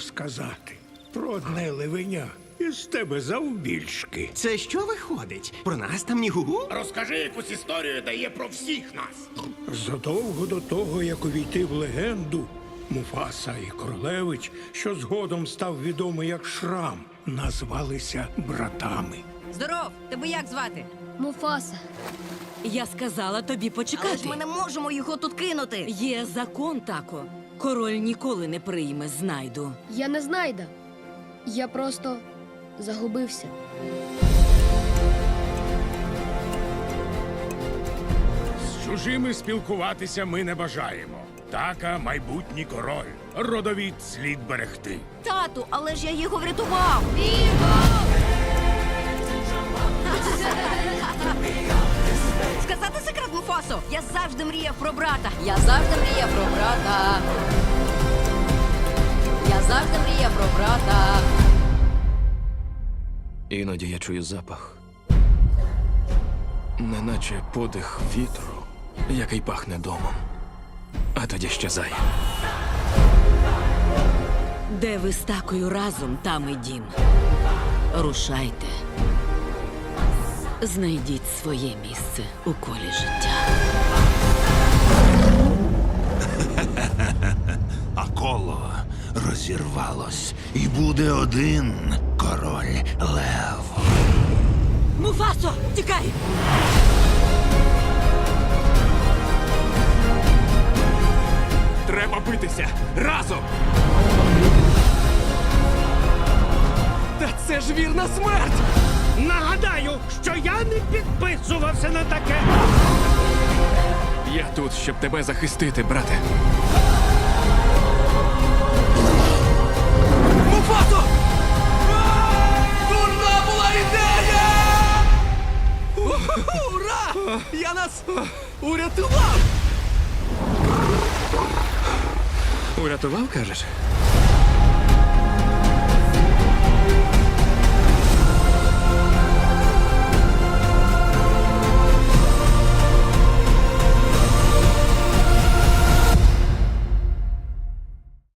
сказати про одне левеня із тебе завбільшки. Це що виходить? Про нас там ні гугу? Розкажи якусь історію, де є про всіх нас. Задовго до того, як увійти в легенду, Муфаса і Королевич, що згодом став відомий як Шрам, назвалися братами. Здоров, тебе як звати? Муфаса. Я сказала тобі Але почекати. ж ми не можемо його тут кинути. Є закон, тако. Король ніколи не прийме знайду. Я не знайда. Я просто загубився. З чужими спілкуватися ми не бажаємо. Така майбутній король. Родовід слід берегти. Тату, але ж я його врятував. Сказати секрет Муфасо? Я завжди мріяв про брата. Я завжди мріяв про брата. Я завжди мріяв про брата. Іноді я чую запах, неначе подих вітру, який пахне домом, а тоді щезає. Де ви з такою разом, там і дім. Рушайте. Знайдіть своє місце у колі життя. а коло розірвалось, і буде один король лев. Муфасо, тікай! Треба битися разом! Та це ж вірна смерть! Нагадаю, що я не підписувався на таке. Я тут, щоб тебе захистити, брате. Нас урятував! Урятував, кажеш?